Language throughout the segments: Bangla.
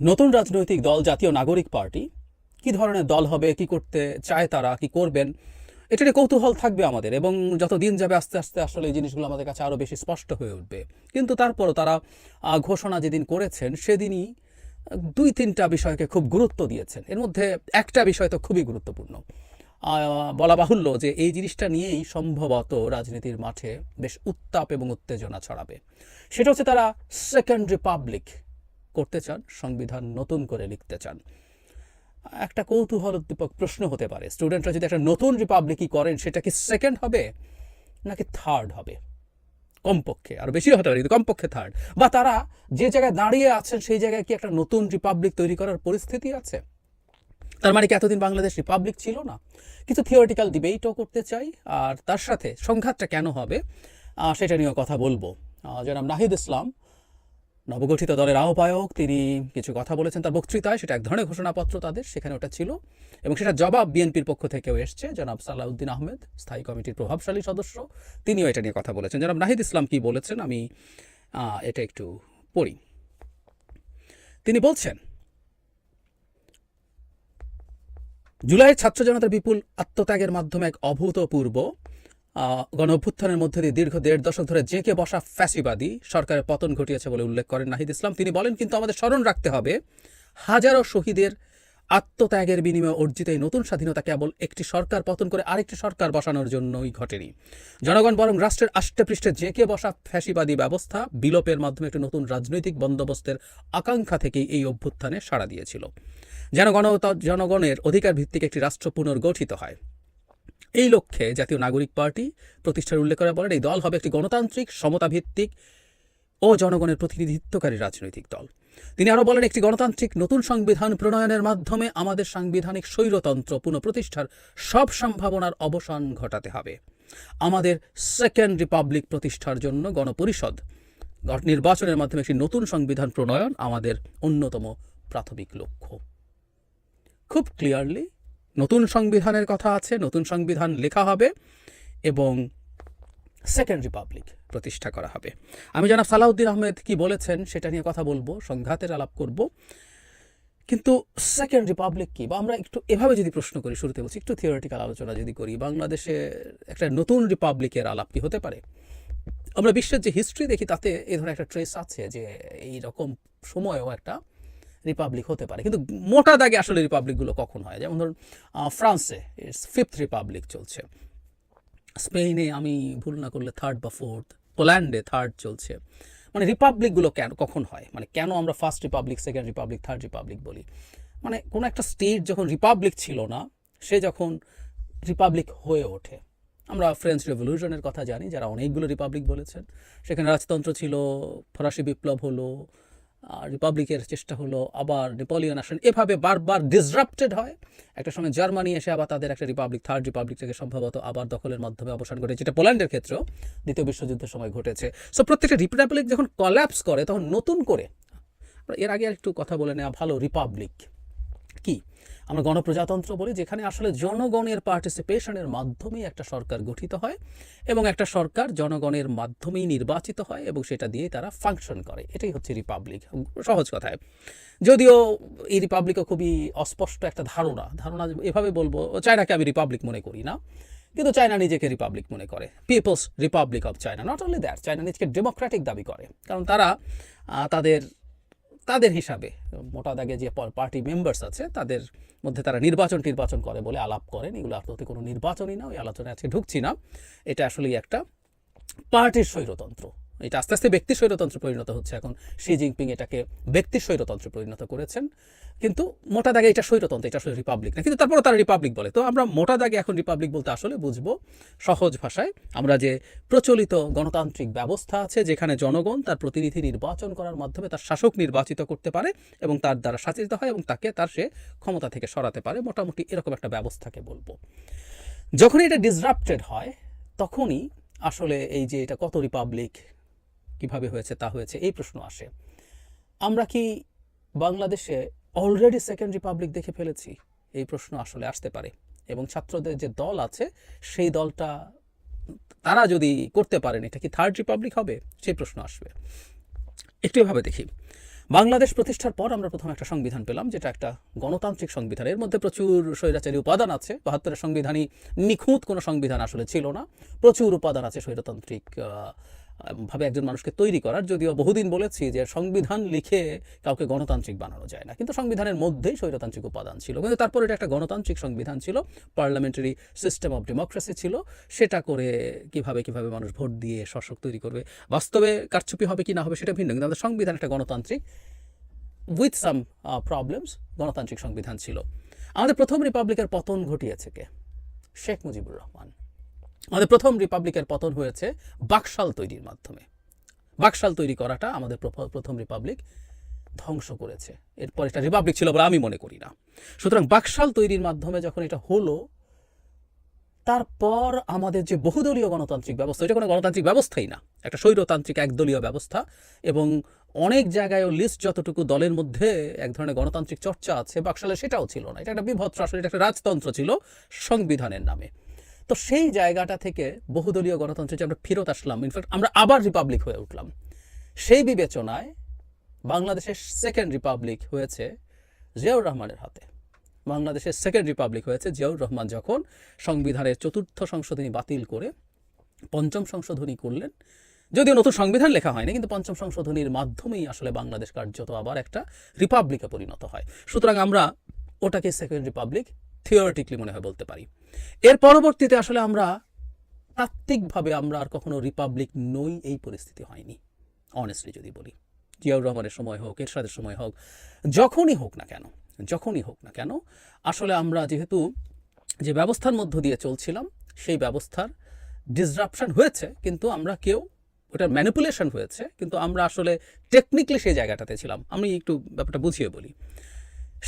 নতুন রাজনৈতিক দল, জাতীয় নাগরিক পার্টি, কি ধরনের দল হবে, কি করতে চায় তারা, কি করবেন এটা নিয়ে কৌতূহল থাকবে আমাদের এবং যত দিন যাবে আস্তে আস্তে আসলে এই জিনিসগুলো আমাদের কাছে আরও বেশি স্পষ্ট হয়ে উঠবে। কিন্তু তারপরও তারা ঘোষণা যেদিন করেছেন, সেদিনই দুই তিনটা বিষয়কে খুব গুরুত্ব দিয়েছেন। এর মধ্যে একটা বিষয় তো খুবই গুরুত্বপূর্ণ। বলা বাহুল্য যে এই জিনিসটা নিয়েই সম্ভবত রাজনীতির মাঠে বেশ উত্তাপ এবং উত্তেজনা ছড়াবে। সেটা হচ্ছে তারা সেকেন্ড রিপাবলিক করতে চান, সংবিধান নতুন করে লিখতে চান। একটা কৌতূহল উদ্দীপক প্রশ্ন হতে পারে, স্টুডেন্টরা যদি একটা নতুন রিপাবলিকই করেন, সেটা কি সেকেন্ড হবে, নাকি থার্ড হবে? কমপক্ষে, আর বেশি হতে পারে কমপক্ষে থার্ড। বা তারা যে জায়গায় দাঁড়িয়ে আছেন, সেই জায়গায় কি একটা নতুন রিপাবলিক তৈরি করার পরিস্থিতি আছে? তার মানে কি এতদিন বাংলাদেশ রিপাবলিক ছিল না? কিছু থিওরিটিক্যাল ডিবেটও করতে চাই, আর তার সাথে সংঘাতটা কেন হবে সেটা নিয়েও কথা বলব। জনাব নাহিদ ইসলাম নবগঠিত দলের আহ্বায়ক, তিনি কিছু কথা বলেছেন তার বক্তৃতায়, সেটা এক ধরনের ঘোষণাপত্র তাদের, সেখানে ওটা ছিল। এবং সেটা জবাব বিএনপির পক্ষ থেকেও এসছে। জনাব সালাউদ্দিন আহমেদ, স্থায়ী কমিটির প্রভাবশালী সদস্য, তিনিও এটা নিয়ে কথা বলেছেন। জনাব নাহিদ ইসলাম কি বলেছেন? আমি এটা একটু পড়ি। তিনি বলছেন, জুলাইয়ের ছাত্র জনতার বিপুল আত্মত্যাগের মাধ্যমে এক অভূতপূর্ব গণ অভ্যুত্থানের মধ্যে দিয়ে দীর্ঘ দেড় দশক ধরে জেঁকে বসা ফ্যাসিবাদী সরকারের পতন ঘটিয়েছে বলে উল্লেখ করেন নাহিদ ইসলাম। তিনি বলেন, কিন্তু আমাদের স্মরণ রাখতে হবে, হাজারো শহীদের আত্মত্যাগের বিনিময়ে অর্জিত এই নতুন স্বাধীনতা কেবল একটি সরকার পতন করে আরেকটি সরকার বসানোর জন্যই ঘটেনি। জনগণ বরং রাষ্ট্রের আষ্টেপৃষ্ঠে জেঁকে বসা ফ্যাসিবাদী ব্যবস্থা বিলোপের মাধ্যমে একটি নতুন রাজনৈতিক বন্দোবস্তের আকাঙ্ক্ষা থেকেই এই অভ্যুত্থানে সাড়া দিয়েছিল। যেন গণ জনগণের অধিকার ভিত্তিক একটি রাষ্ট্র পুনর্গঠিত হয়। এই লক্ষ্যে জাতীয় নাগরিক পার্টি প্রতিষ্ঠার উল্লেখ করে বলেন এই দল হবে একটি গণতান্ত্রিক, সমতাভিত্তিক ও জনগণের প্রতিনিধিত্বকারী রাজনৈতিক দল। তিনি আরও বলেন, একটি গণতান্ত্রিক নতুন সংবিধান প্রণয়নের মাধ্যমে আমাদের সাংবিধানিক স্বৈরতন্ত্র পুনঃপ্রতিষ্ঠার সব সম্ভাবনার অবসান ঘটাতে হবে। আমাদের সেকেন্ড রিপাবলিক প্রতিষ্ঠার জন্য গণপরিষদ নির্বাচনের মাধ্যমে একটি নতুন সংবিধান প্রণয়ন আমাদের অন্যতম প্রাথমিক লক্ষ্য। খুব ক্লিয়ারলি নতুন সংবিধানের কথা আছে, নতুন সংবিধান লেখা হবে এবং সেকেন্ড রিপাবলিক প্রতিষ্ঠা করা হবে। আমি জানাব সালাউদ্দিন আহমেদ কি বলেছেন সেটা নিয়ে কথা বলব, সংঘাতের আলাপ করব। কিন্তু সেকেন্ড রিপাবলিক কি? বা আমরা একটু এভাবে যদি প্রশ্ন করি, শুরুতে বলছি, একটু থিওরিটিক্যাল আলোচনা যদি করি বাংলাদেশে একটা নতুন রিপাবলিকের আলাপ কি হতে পারে? আমরা বিশ্বের যে হিস্ট্রি দেখি, তাতে এই ধরনের একটা ট্রেস আছে যে এই রকম সময়ও একটা রিপাবলিক হতে পারে। কিন্তু মোটা দাগে আসলে রিপাবলিকগুলো কখন হয়? যেমন ধরুন ফ্রান্সে ফিফথ রিপাবলিক চলছে। স্পেনে আমি ভুল না করলে থার্ড বা ফোর্থ পোল্যান্ডে থার্ড চলছে। মানে রিপাবলিকগুলো কেন, কখন হয়? মানে কেন আমরা first republic second republic third republic বলি? মানে কোনো একটা স্টেট যখন রিপাবলিক ছিল না, সে যখন রিপাবলিক হয়ে ওঠে। আমরা ফ্রেঞ্চ রেভলিউশনের কথা জানি, যারা অনেকগুলো রিপাবলিক বলেছেন। সেখানে রাজতন্ত্র ছিল, ফরাসি বিপ্লব হলো রিপাবলিকের চেষ্টা হলো আবার নেপোলিয়ন আসেন এভাবে বারবার ডিসরাপ্টেড হয়। একটা সময় জার্মানি এসে আবার তাদের একটা রিপাবলিক থার্ড রিপাবলিকটাকে সম্ভবত আবার দখলের মাধ্যমে অবসান ঘটে যেটা পোল্যান্ডের ক্ষেত্রেও দ্বিতীয় বিশ্বযুদ্ধের সময় ঘটেছে। সো প্রত্যেকটা রিপাবলিক যখন কল্যাপস করে, তখন নতুন করে এর আগে একটু কথা বলে নেওয়া ভালো রিপাবলিক কি? আমরা গণপ্রজাতন্ত্র বলি, যেখানে আসলে জনগণের পার্টিসিপেশনের মাধ্যমেই একটা সরকার গঠিত হয় এবং একটা সরকার জনগণের মাধ্যমেই নির্বাচিত হয় এবং সেটা দিয়ে তারা ফাংশন করে। এটাই হচ্ছে রিপাবলিক সহজ কথায়। যদিও এই রিপাবলিকও খুবই অস্পষ্ট একটা ধারণা। ধারণা এভাবে বলব, চায়নাকে আমি রিপাবলিক মনে করি না। কিন্তু চায়না নিজেকে রিপাবলিক মনে করে। People's republic of China not only that China নিজেকে ডেমোক্রেটিক দাবি করে। কারণ তারা তাদের তাদের হিসাবে, মোটা দাগে যে পার্টি মেম্বার্স আছে, তাদের মধ্যে তারা নির্বাচন টির্বাচন করে বলে আলাপ করেন। এগুলো আদতে কোনো নির্বাচনই না, ওই আলোচনায় আজকে ঢুকছি না। এটা আসলেই একটা পার্টির স্বৈরতন্ত্র। এটা আস্তে আস্তে ব্যক্তি স্বৈরতন্ত্রে পরিণত হচ্ছে এখন। শি জিনপিং এটাকে ব্যক্তি স্বৈরতন্ত্রে পরিণত করেছেন। কিন্তু মোটা দাগে এটা স্বৈরতন্ত্র, এটা আসলে রিপাবলিক না। কিন্তু তারপরে তারা রিপাবলিক বলে। তো আমরা মোটা দাগে এখন রিপাবলিক বলতে আসলে বুঝব সহজ ভাষায়। আমরা যে প্রচলিত গণতান্ত্রিক ব্যবস্থা আছে, যেখানে জনগণ তার প্রতিনিধি নির্বাচন করার মাধ্যমে তার শাসক নির্বাচিত করতে পারে এবং তার দ্বারা শাসিত হয় এবং তাকে তার সে ক্ষমতা থেকে সরাতে পারে, মোটামুটি এরকম একটা ব্যবস্থাকে বলব। যখন এটা ডিসরাপ্টেড হয়, তখনই আসলে এই যে এটা কত রিপাবলিক কীভাবে হয়েছে, তা হয়েছে, এই প্রশ্ন আসে। আমরা কি বাংলাদেশে অলরেডি সেকেন্ড রিপাবলিক দেখে ফেলেছি? এই প্রশ্ন আসলে আসতে পারে। এবং ছাত্রদের যে দল আছে, সেই দলটা তারা যদি করতে পারেন, এটা কি থার্ড রিপাবলিক হবে? সেই প্রশ্ন আসবে। একটু এভাবে দেখি। বাংলাদেশ প্রতিষ্ঠার পর আমরা প্রথম একটা সংবিধান পেলাম, যেটা একটা গণতান্ত্রিক সংবিধান। এর মধ্যে প্রচুর স্বৈরাচারী উপাদান আছে। বাহাত্তরের সংবিধানই নিখুঁত কোনো সংবিধান আসলে ছিল না। প্রচুর উপাদান আছে স্বৈরতান্ত্রিক ভাবে একজন মানুষকে তৈরি করার, যদিও বহুদিন বলেছি যে সংবিধান লিখে কাউকে গণতান্ত্রিক বানানো যায় না। কিন্তু সংবিধানের মধ্যেই স্বৈরতান্ত্রিক উপাদান ছিল। কিন্তু তারপর এটা একটা গণতান্ত্রিক সংবিধান ছিল পার্লামেন্টারি সিস্টেম অফ ডেমোক্রেসি ছিল। সেটা করে কীভাবে কীভাবে মানুষ ভোট দিয়ে শাসক তৈরি করবে, বাস্তবে কারচুপি হবে কি না হবে সেটা ভিন্ন। কিন্তু আমাদের সংবিধান একটা গণতান্ত্রিক উইথ সাম প্রবলেমস গণতান্ত্রিক সংবিধান ছিল। আমাদের প্রথম রিপাবলিকের পতন ঘটিয়েছে কে? শেখ মুজিবুর রহমান। আমাদের প্রথম রিপাবলিকের পতন হয়েছে বাকশাল তৈরির মাধ্যমে। বাকশাল তৈরি করাটা আমাদের প্রথ- প্রথম রিপাবলিক ধ্বংস করেছে। এরপর এটা রিপাবলিক ছিল বলে আমি মনে করি না। সুতরাং বাকশাল তৈরির মাধ্যমে যখন এটা হলো, তারপর আমাদের যে বহুদলীয় গণতান্ত্রিক ব্যবস্থা, এটা কোনো গণতান্ত্রিক ব্যবস্থাই না। একটা স্বৈরতান্ত্রিক একদলীয় ব্যবস্থা এবং অনেক জায়গায় লিস্ট যতটুকু দলের মধ্যে এক ধরনের গণতান্ত্রিক চর্চা আছে, বাকশালে সেটাও ছিল না। এটা একটা বিভৎস আসলে এটা একটা রাজতন্ত্র ছিল সংবিধানের নামে। তো সেই জায়গাটা থেকে বহুদলীয় গণতন্ত্রে যে আমরা ফেরত আসলাম ইনফ্যাক্ট আমরা আবার রিপাবলিক হয়ে উঠলাম। সেই বিবেচনায় বাংলাদেশের সেকেন্ড রিপাবলিক হয়েছে জিয়াউর রহমানের হাতে। বাংলাদেশের সেকেন্ড রিপাবলিক হয়েছে জিয়াউর রহমান যখন সংবিধানের চতুর্থ সংশোধনী বাতিল করে পঞ্চম সংশোধনী করলেন। যদিও নতুন সংবিধান লেখা হয়নি, কিন্তু পঞ্চম সংশোধনীর মাধ্যমেই আসলে বাংলাদেশ কার্যত আবার একটা রিপাবলিকে পরিণত হয়। সুতরাং আমরা ওটাকে সেকেন্ড রিপাবলিক থিওরিটিকলি মনে হয় বলতে পারি। এর পরবর্তীতে আসলে আমরা তাত্ত্বিকভাবে আমরা আর কখনো রিপাবলিক নই, এই পরিস্থিতি হয়নি। অনেস্টলি যদি বলি। জিয়াউর রহমানের সময় হোক, এরশাদের সময় হোক, যখনই হোক না কেন, যখনই হোক না কেন, আসলে আমরা যেহেতু যে ব্যবস্থার মধ্য দিয়ে চলছিলাম, সেই ব্যবস্থার ডিসরাপশন হয়েছে, কিন্তু আমরা কেউ ওটার ম্যানিপুলেশন হয়েছে, কিন্তু আমরা আসলে টেকনিক্যালি সেই জায়গাটাতে ছিলাম। আমি একটু ব্যাপারটা বুঝিয়ে বলি।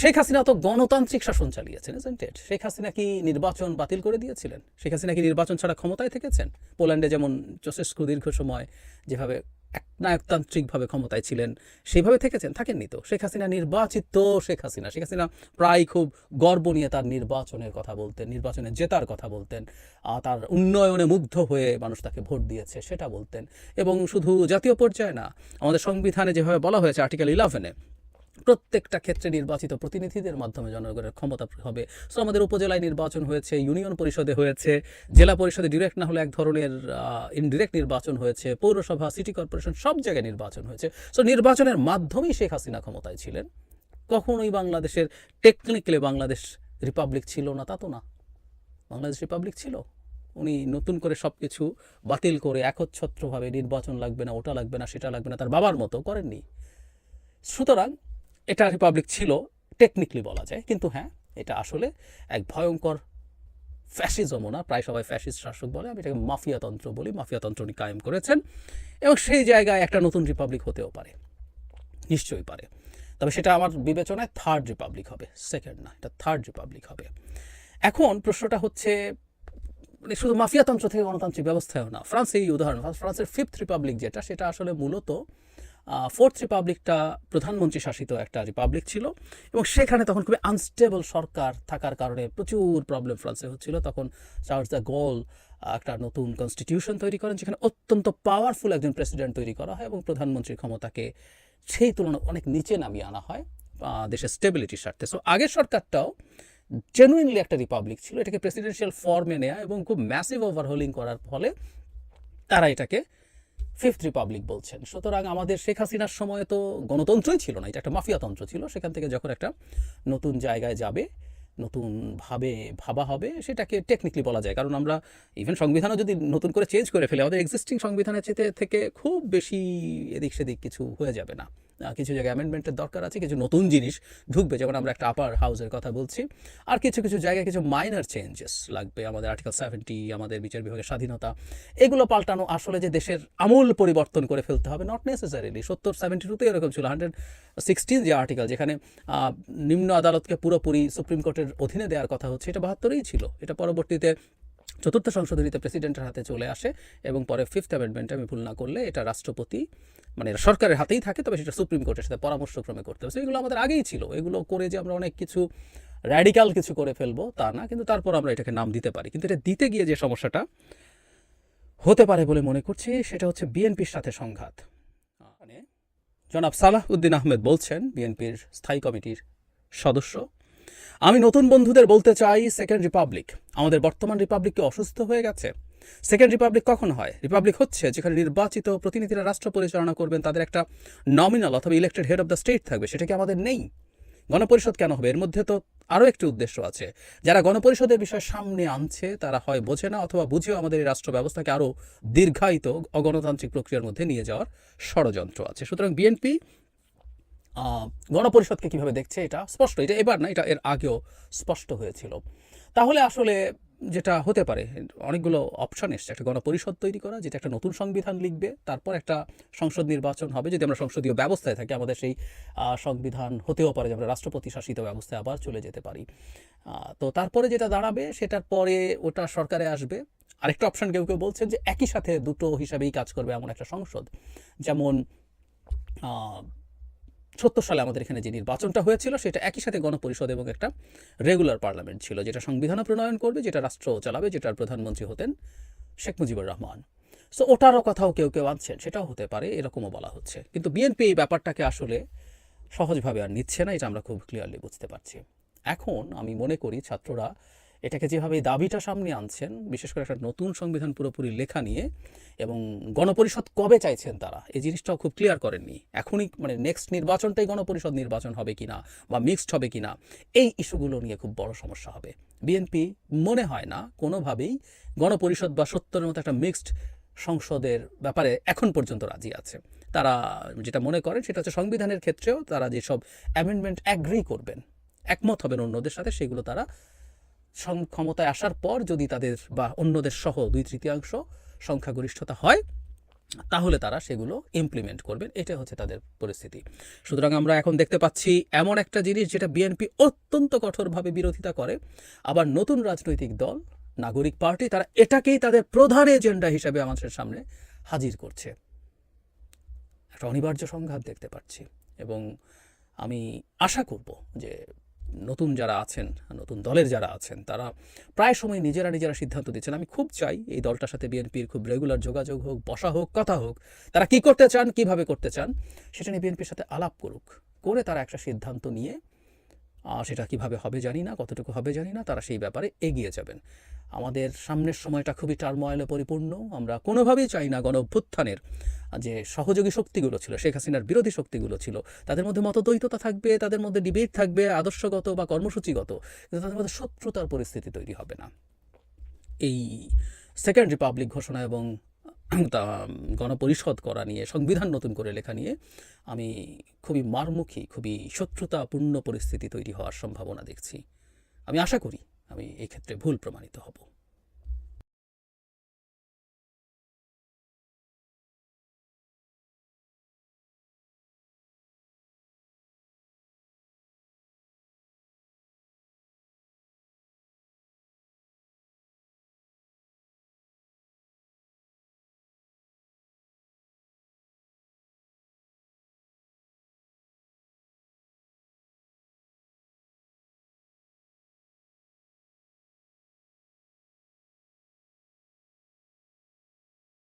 শেখ হাসিনা তো গণতান্ত্রিক শাসন চালিয়েছেন it? শেখ হাসিনা কি নির্বাচন বাতিল করে দিয়েছিলেন? শেখ হাসিনা কি নির্বাচন ছাড়া ক্ষমতায় থেকেছেন? পোল্যান্ডে যেমন চোসেস্কু দীর্ঘ সময় যেভাবে একনায়কতান্ত্রিকভাবে ক্ষমতায় ছিলেন সেইভাবে থেকেছেন, থাকেননি তো? শেখ হাসিনা নির্বাচিত শেখ হাসিনা। শেখ হাসিনা প্রায় খুব গর্ব নিয়ে তার নির্বাচনের কথা বলতেন, নির্বাচনে জেতার কথা বলতেন তার উন্নয়নে মুগ্ধ হয়ে মানুষ তাকে ভোট দিয়েছে, সেটা বলতেন। এবং শুধু জাতীয় পর্যায়ে না, আমাদের সংবিধানে যেভাবে বলা হয়েছে আর্টিকেল ইলেভেনে প্রত্যেকটা ক্ষেত্রে নির্বাচিত প্রতিনিধিদের মাধ্যমে জনগণের ক্ষমতা হবে। সো আমাদের উপজেলায় নির্বাচন হয়েছে, ইউনিয়ন পরিষদে হয়েছে, জেলা পরিষদে ডিরেক্ট না হলে এক ধরনের ইনডিরেক্ট নির্বাচন হয়েছে, পৌরসভা সিটি কর্পোরেশন সব জায়গায় নির্বাচন হয়েছে। সো নির্বাচনের মাধ্যমেই শেখ হাসিনা ক্ষমতায় ছিলেন। কখনোই বাংলাদেশের টেকনিক্যালি বাংলাদেশ রিপাবলিক ছিল না, তা তো না। বাংলাদেশ রিপাবলিক ছিল। উনি নতুন করে সব কিছু বাতিল করে একচ্ছত্রভাবে নির্বাচন লাগবে না, ওটা লাগবে না, সেটা লাগবে না, তার বাবার মতো করেননি। সুতরাং এটা রিপাবলিক ছিল টেকনিক্যালি বলা যায়, কিন্তু হ্যাঁ এটা আসলে এক ভয়ঙ্কর ফ্যাসিজমও না, প্রায় সবাই ফ্যাসিস্ট শাসক বলে, আমি এটাকে মাফিয়াতন্ত্র বলি, মাফিয়াতন্ত্র উনি কায়েম করেছেন, এবং সেই জায়গায় একটা নতুন রিপাবলিক হতেও পারে, নিশ্চয়ই পারে। তবে সেটা আমার বিবেচনায় থার্ড রিপাবলিক হবে সেকেন্ড না, এটা থার্ড রিপাবলিক হবে। এখন প্রশ্নটা হচ্ছে মানে শুধু মাফিয়াতন্ত্র থেকে গণতান্ত্রিক ব্যবস্থায়ও না, ফ্রান্স এই উদাহরণ, ফ্রান্সের ফিফথ রিপাবলিক যেটা, সেটা আসলে মূলত ফোর্থ রিপাবলিকটা প্রধানমন্ত্রী শাসিত একটা রিপাবলিক ছিল এবং সেখানে তখন খুবই আনস্টেবল সরকার থাকার কারণে প্রচুর প্রবলেম ফ্রান্সে হচ্ছিল। তখন চার্লস দ্য গোল একটা নতুন কনস্টিটিউশন তৈরি করেন যেখানে অত্যন্ত পাওয়ারফুল একজন প্রেসিডেন্ট তৈরি করা হয় এবং প্রধানমন্ত্রীর ক্ষমতাকে সেই তুলনায় অনেক নিচে নামিয়ে আনা হয় দেশের স্টেবিলিটির স্বার্থে। সো আগের সরকারটাও জেনুইনলি একটা রিপাবলিক ছিল। এটাকে প্রেসিডেন্সিয়াল ফর্মে নেয়া এবং খুব ম্যাসিভ ওভারহোলিং করার ফলে তারা এটাকে ফিফথ রিপাবলিক বলছেন। সুতরাং আমাদের শেখ হাসিনার সময় তো গণতন্ত্রই ছিল না, এটা একটা মাফিয়াতন্ত্র ছিল। সেখান থেকে যখন একটা নতুন জায়গায় যাবে নতুনভাবে ভাবা হবে, সেটাকে টেকনিক্যালি বলা যায়। কারণ আমরা ইভেন সংবিধানও যদি নতুন করে চেঞ্জ করে ফেলে, আমাদের এক্সিস্টিং সংবিধানের চেতে থেকে খুব বেশি এদিক সেদিক কিছু হয়ে যাবে না। কিছু জায়গায় অ্যামেন্ডমেন্টের দরকার আছে, কিছু নতুন জিনিস ঢুকবে, যেমন আমরা একটা আপার হাউসের কথা বলছি। আর কিছু কিছু জায়গায় কিছু মাইনার চেঞ্জেস লাগবে, আমাদের আর্টিকেল সেভেন্টি আমাদের বিচার বিভাগের স্বাধীনতা, এগুলো পাল্টানো আসলে যে দেশের আমূল পরিবর্তন করে ফেলতে হবে নট নেসেসারিলি সত্তর সেভেন্টি টুতে এরকম ছিল হান্ড্রেড সিক্সটিন যে আর্টিকেল যেখানে নিম্ন আদালতকে পুরোপুরি সুপ্রিম কোর্টের অধীনে দেওয়ার কথা হচ্ছে, এটা বাহাত্তরেই ছিল, এটা পরবর্তীতে চতুর্থ সংশোধনীতে প্রেসিডেন্টের হাতে চলে আসে এবং পরে ফিফথ অ্যামেন্ডমেন্টে আমি ভুল না করলে এটা রাষ্ট্রপতি মানে সরকারের হাতেই থাকে, তবে সেটা সুপ্রিম কোর্টের সাথে পরামর্শক্রমে করতে হবে। এগুলো আমাদের আগেই ছিল। এগুলো করে যে আমরা অনেক কিছু র্যাডিক্যাল কিছু করে ফেলব তা না, কিন্তু তারপর আমরা এটাকে নাম দিতে পারি। কিন্তু এটা দিতে গিয়ে যে সমস্যাটা হতে পারে বলে মনে করছি, সেটা হচ্ছে বিএনপির সাথে সংঘাত। মানে জনাব সালাহ উদ্দিন আহমেদ বলছেন বিএনপির স্থায়ী কমিটির সদস্য আমি নতুন বন্ধুদের বলতে চাই সেকেন্ড রিপাবলিক আমাদের বর্তমান রিপাবলিক কি অসুস্থ হয়ে গেছে? সেকেন্ড রিপাবলিক কখন হয়? রিপাবলিক হচ্ছে যেখানে নির্বাচিত প্রতিনিধিরা রাষ্ট্র পরিচালনা করবেন, তাদের একটা নমিনাল অথবা elected head of the state থাকবে, সেটা কি আমাদের নেই? গণপরিষদ কেন হবে? এর মধ্যে তো আরও একটি উদ্দেশ্য আছে। যারা গণপরিষদের বিষয় সামনে আনছে, তারা হয় বোঝে না অথবা বুঝেও আমাদের এই রাষ্ট্র ব্যবস্থাকে আরও দীর্ঘায়িত অগণতান্ত্রিক প্রক্রিয়ার মধ্যে নিয়ে যাওয়ার ষড়যন্ত্র আছে। সুতরাং বিএনপি গণপরিষদকে কীভাবে দেখছে এটা স্পষ্ট, এটা এবার না, এটা এর আগেও স্পষ্ট হয়েছিল। তাহলে আসলে যেটা হতে পারে, অনেকগুলো অপশান এসছে, একটা গণপরিষদ তৈরি করা, যেটা একটা নতুন সংবিধান লিখবে, তারপর একটা সংসদ নির্বাচন হবে, যদি আমরা সংসদীয় ব্যবস্থায় থাকি, আমাদের সেই সংবিধান হতেও পারে যে আমরা রাষ্ট্রপতি শাসিত ব্যবস্থায় আবার চলে যেতে পারি। তো তারপরে যেটা দাঁড়াবে, সেটার পরে ওটা সরকারে আসবে। আরেকটা অপশান কেউ কেউ বলছেন যে একই সাথে দুটো হিসাবেই কাজ করবে এমন একটা সংসদ। যেমন সত্তর সালে আমাদের এখানে যে নির্বাচনটা হয়েছিল, সেটা একই সাথে গণপরিষদ এবং একটা রেগুলার পার্লামেন্ট ছিল, যেটা সংবিধানও প্রণয়ন করবে, যেটা রাষ্ট্র চালাবে, যেটার প্রধানমন্ত্রী হতেন শেখ মুজিবুর রহমান। সো ওটারও কথাও কেউ কেউ আনছেন, সেটাও হতে পারে, এরকমও বলা হচ্ছে। কিন্তু বিএনপি এই ব্যাপারটাকে আসলে সহজভাবে আর নিচ্ছে না, এটা আমরা খুব ক্লিয়ারলি বুঝতে পারছি। এখন আমি মনে করি ছাত্ররা এটাকে যেভাবে দাবিটা সামনে আনছেন, বিশেষ করে একটা নতুন সংবিধান পুরোপুরি লেখা নিয়ে এবং গণপরিষদ কবে চাইছেন তারা, এই জিনিসটাও খুব ক্লিয়ার করেননি। এখনই মানে নেক্সট নির্বাচনটাই গণপরিষদ নির্বাচন হবে কিনা বা মিক্সড হবে কিনা, এই ইস্যুগুলো নিয়ে খুব বড় সমস্যা হবে। বিএনপি মনে হয় না কোনোভাবেই গণপরিষদ বা সত্তরের মতো একটা মিক্সড সংসদের ব্যাপারে এখন পর্যন্ত রাজি আছে। তারা যেটা মনে করেন সেটা হচ্ছে সংবিধানের ক্ষেত্রেও তারা যেসব অ্যামেন্ডমেন্ট অ্যাগ্রি করবেন, একমত হবেন অন্যদের সাথে, সেগুলো তারা ক্ষমতায় আসার পর যদি তাদের বা অন্যদের সহ দুই তৃতীয়াংশ সংখ্যাগরিষ্ঠতা হয়, তাহলে তারা সেগুলো ইমপ্লিমেন্ট করবেন। এটা হচ্ছে তাদের পরিস্থিতি। সুতরাং আমরা এখন দেখতে পাচ্ছি এমন একটা জিনিস যেটা বিএনপি অত্যন্ত কঠোরভাবে বিরোধিতা করে। আবার নতুন রাজনৈতিক দল, নাগরিক পার্টি, তারা এটাকেই তাদের প্রধান এজেন্ডা হিসেবে আমাদের সামনে হাজির করছে। একটা অনিবার্য সংঘাত দেখতে পাচ্ছি এবং আমি আশা করব যে নতুন যারা আছেন, নতুন দলের যারা আছেন, তারা প্রায় সময় নিজেরা নিজেরা সিদ্ধান্ত দিচ্ছেন আমি খুব চাই এই দলটার সাথে বিএনপির খুব রেগুলার যোগাযোগ হোক, বসা হোক, কথা হোক, তারা কি করতে চান, কীভাবে করতে চান, সেটা নিয়ে বিএনপির সাথে আলাপ করুক। করে তারা একটা সিদ্ধান্ত নিয়ে সেটা কীভাবে হবে জানি না, কতটুকু হবে জানি না, তারা সেই ব্যাপারে এগিয়ে যাবেন। আমাদের সামনের সময়টা খুবই টার্ময়েলে পরিপূর্ণ। আমরা কোনোভাবেই চাই না গণ অভ্যুত্থানের যে সহযোগী শক্তিগুলো ছিল, শেখ হাসিনার বিরোধী শক্তিগুলো ছিল, তাদের মধ্যে মতদ্বৈততা থাকবে, তাদের মধ্যে ডিবেট থাকবে, আদর্শগত বা কর্মসূচিগত, কিন্তু তাদের মধ্যে শত্রুতার পরিস্থিতি তৈরি হবে না। এই সেকেন্ড রিপাবলিক ঘোষণা এবং তা, গণপরিষদ করা নিয়ে, সংবিধান নতুন করে লেখা নিয়ে আমি খুবই মারমুখী, খুবই শত্রুতাপূর্ণ পরিস্থিতি তৈরি হওয়ার সম্ভাবনা দেখছি। আমি আশা করি আমি এই ক্ষেত্রে ভুল প্রমাণিত হব।